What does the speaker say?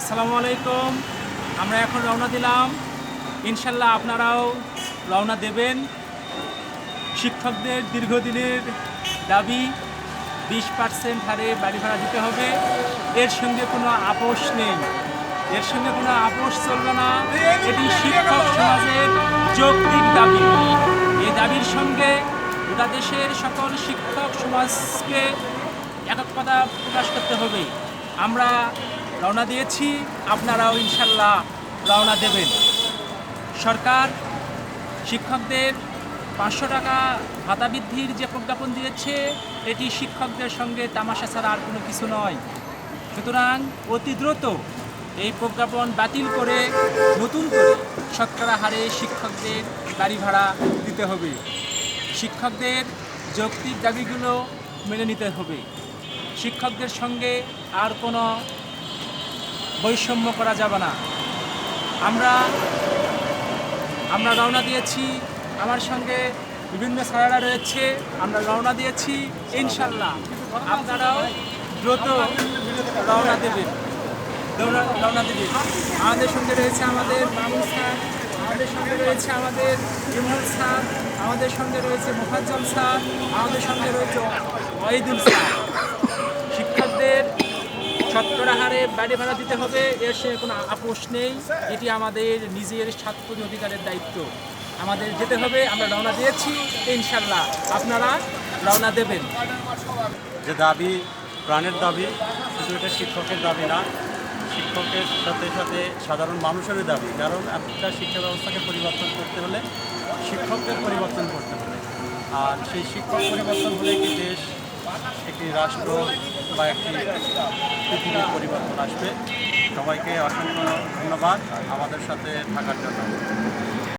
আসসালামু আলাইকুম। আমরা এখন রওনা দিলাম। ইনশাল্লাহ আপনারাও রওনা দেবেন। শিক্ষকদের দীর্ঘদিনের দাবি, বিশ পার্সেন্ট হারে বাড়ি ভাড়া দিতে হবে। এর সঙ্গে কোনো আপোষ নেই। এর সঙ্গে কোনো আপোষ চলবে না। এটি শিক্ষক সমাজের যৌক্তিক দাবি। এই দাবির সঙ্গে গোটা দেশের সকল শিক্ষক সমাজকে এককতা প্রকাশ করতে হবে। আমরা রওনা দিয়েছি, আপনারাও ইনশাল্লাহ রওনা দেবেন। সরকার, শিক্ষকদের পাঁচশো টাকা ভাতা বৃদ্ধির যে প্রজ্ঞাপন দিয়েছে, এটি শিক্ষকদের সঙ্গে তামাশা ছাড়া আর কোনো কিছু নয়। সুতরাং অতি দ্রুত এই প্রজ্ঞাপন বাতিল করে, নতুন করে শতকরা হারে শিক্ষকদের গাড়ি ভাড়া দিতে হবে। শিক্ষকদের যৌক্তিক দাবিগুলো মেনে নিতে হবে। শিক্ষকদের সঙ্গে আর কোনো বৈষম্য করা যাবে না। আমরা আমরা রওনা দিয়েছি। আমার সঙ্গে বিভিন্ন স্যারেরা রয়েছে। আমরা রওনা দিয়েছি। ইনশাল্লাহ আপনারাও দ্রুত রওনা দেবেন। রওনা- দেবেন। আমাদের সঙ্গে রয়েছে আমাদের মামুন স্যার, আমাদের সঙ্গে রয়েছে আমাদের ইমরান স্যার, আমাদের সঙ্গে রয়েছে মোফাজ্জল স্যার, আমাদের সঙ্গে রয়েছে ওয়াহিদুল স্যার। শতকরা হারে বাড়ি ভাড়া দিতে হবে এর সে কোনো আপোষ নেই। এটি আমাদের নিজের ছাত্র অধিকারের দায়িত্ব। আমাদের যেতে হবে, আমরা রওনা দিয়েছি, ইনশাল্লাহ। আপনারা রওনা দেবেন। যে দাবি, প্রাণের দাবি, শুধু এটা শিক্ষকের দাবি না, শিক্ষকের সাথে সাথে সাধারণ মানুষেরই দাবি। কারণ একটা শিক্ষা ব্যবস্থাকে পরিবর্তন করতে হলে শিক্ষকদের পরিবর্তন করতে হবে। আর সেই শিক্ষক পরিবর্তন হলে একটি দেশ একটি রাষ্ট্র বা একটি পৃথিবীর পরিবর্তন আসবে। সবাইকে অসংখ্য ধন্যবাদ আমাদের সাথে থাকার জন্য।